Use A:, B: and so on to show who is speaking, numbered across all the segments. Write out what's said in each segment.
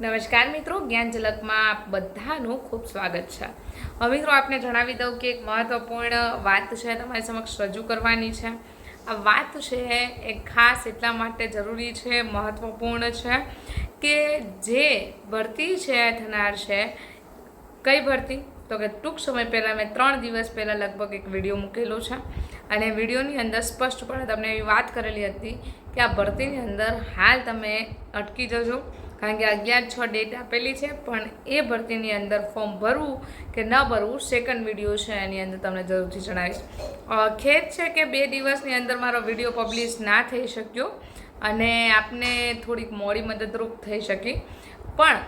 A: નમસ્કાર મિત્રો, જ્ઞાન ઝલકમાં આપ બધાનું ખૂબ સ્વાગત છે. હવે મિત્રો, આપને જણાવી દઉં કે એક મહત્વપૂર્ણ વાત છે તમારી સમક્ષ રજૂ કરવાની છે. આ વાત છે એ ખાસ એટલા માટે જરૂરી છે, મહત્વપૂર્ણ છે કે જે ભરતી છે, થનાર છે, કઈ ભરતી? તો કે ટૂંક સમય પહેલાં મેં ત્રણ દિવસ પહેલાં લગભગ એક વીડિયો મૂકેલો છે અને વિડીયોની અંદર સ્પષ્ટપણે તમને એવી વાત કરેલી હતી કે આ ભરતીની અંદર હાલ તમે અટકી જજો. કારણ કે અગિયાર છ ડેટ આપેલી છે, પણ એ ભરતીની અંદર ફોર્મ ભરવું કે ન ભરવું સેકન્ડ વીડિયો છે એની અંદર તમને જરૂરથી જણાવીશ. ખેદ છે કે બે દિવસની અંદર મારો વીડિયો પબ્લિશ ના થઈ શક્યો અને આપને થોડીક મોડી મદદરૂપ થઈ શકી. પણ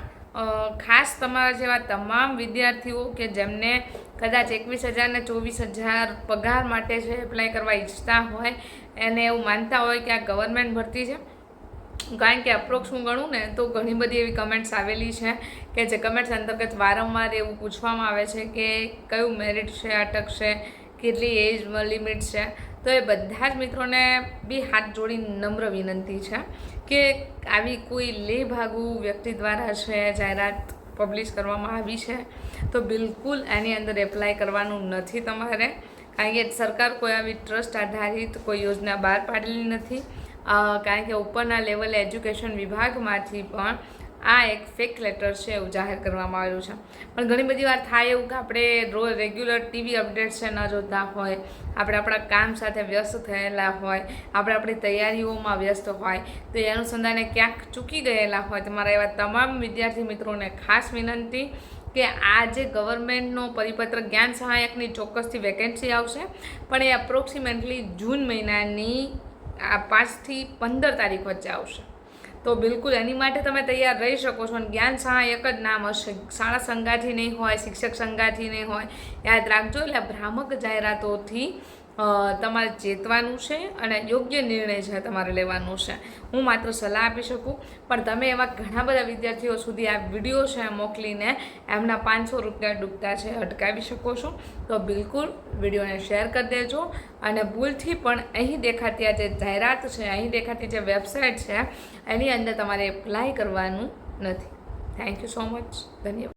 A: ખાસ તમારા જેવા તમામ વિદ્યાર્થીઓ કે જેમને કદાચ એકવીસ હજાર ને ચોવીસ હજાર પગાર માટે છે એપ્લાય કરવા ઈચ્છતા હોય, એને એવું માનતા હોય કે આ ગવર્મેન્ટ ભરતી છે. કારણ કે અપ્રોક્સ હું ગણું ને તો ઘણી બધી એવી કમેન્ટ્સ આવેલી છે કે જે કમેન્ટ્સ અંતર્ગત વારંવાર એવું પૂછવામાં આવે છે કે કયું મેરિટ છે અટકશે કેટલી એજ લિમિટ છે. તો એ બધા જ મિત્રોને બી હાથ જોડી નમ્ર વિનંતી છે કે આવી કોઈ લે ભાગુ વ્યક્તિ દ્વારા છે, જાહેરાત પબ્લિશ કરવામાં આવી છે, તો બિલકુલ એની અંદર એપ્લાય કરવાનું નથી તમારે. કારણ કે સરકાર કોઈ આવી ટ્રસ્ટ આધારિત કોઈ યોજના બહાર પાડેલી નથી. કારણ કે ઉપરના લેવલે એજ્યુકેશન વિભાગમાંથી પણ આ એક ફેક લેટર છે એવું જાહેર કરવામાં આવ્યું છે. પણ ઘણી બધી વાર થાય એવું કે આપણે રોજ રેગ્યુલર ટીવી અપડેટ છે ન જોતા હોય, આપણે આપણા કામ સાથે વ્યસ્ત થયેલા હોય, આપણે આપણી તૈયારીઓમાં વ્યસ્ત હોય, તો એ અનુસંધાને ક્યાંક ચૂકી ગયેલા હોય. તમારા એવા તમામ વિદ્યાર્થી મિત્રોને ખાસ વિનંતી કે આ જે ગવર્મેન્ટનો પરિપત્ર જ્ઞાન સહાયકની ચોક્કસથી વેકેન્સી આવશે, પણ એ અપ્રોક્સિમેટલી જૂન મહિનાની આ પાંચથી પંદર તારીખ વચ્ચે આવશે. તો બિલકુલ એની માટે તમે તૈયાર રહી શકો છો અને જ્ઞાન સહાયક જ નામ હશે. શાળા સંગાથી નહીં હોય, શિક્ષક સંગાથી નહીં હોય, યાદ રાખજો એટલે ભ્રામક જાહેરાતોથી તમારે ચેતવાનું છે અને યોગ્ય નિર્ણય છે તમારે લેવાનો છે. હું માત્ર સલાહ આપી શકું, પણ તમે એવા ઘણા બધા વિદ્યાર્થીઓ સુધી આ વીડિયો છે મોકલીને એમના પાંચસો રૂપિયા ડૂબતા છે અટકાવી શકો છો. તો બિલકુલ વિડીયોને શેર કરી દેજો અને ભૂલથી પણ અહીં દેખાતી આ જે જાહેરાત છે, અહીં દેખાતી જે વેબસાઇટ છે, એની અંદર તમારે એપ્લાય કરવાનું નથી. થેન્ક યુ સો મચ ધન્યવાદ.